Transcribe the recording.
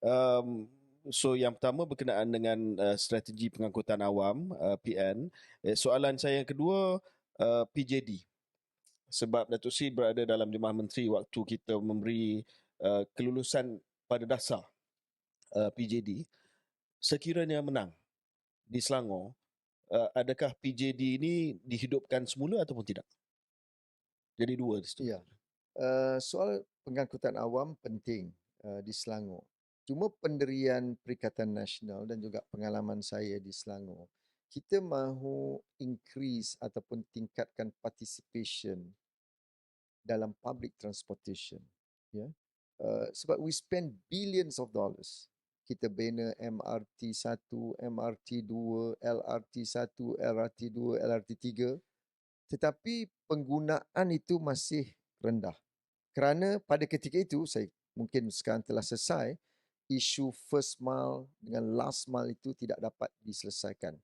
Um, so yang pertama berkenaan dengan uh, strategi pengangkutan awam uh, PN. Eh, soalan saya yang kedua uh, PJD. Sebab Datuk Sri berada dalam Jemaah Menteri waktu kita memberi uh, kelulusan pada dasar uh, PJD. Sekiranya menang di Selangor, uh, adakah PJD ini dihidupkan semula ataupun tidak? Jadi dua di situ. Ya. Uh, soal pengangkutan awam penting uh, di Selangor. Cuma pendirian Perikatan Nasional dan juga pengalaman saya di Selangor, kita mahu increase ataupun tingkatkan participation dalam public transportation. Ya. Uh, sebab we spend billions of dollars. Kita bina MRT 1, MRT 2, LRT 1, LRT 2, LRT 3. Tetapi penggunaan itu masih rendah. Kerana pada ketika itu, saya mungkin sekarang telah selesai, isu first mile dengan last mile itu tidak dapat diselesaikan.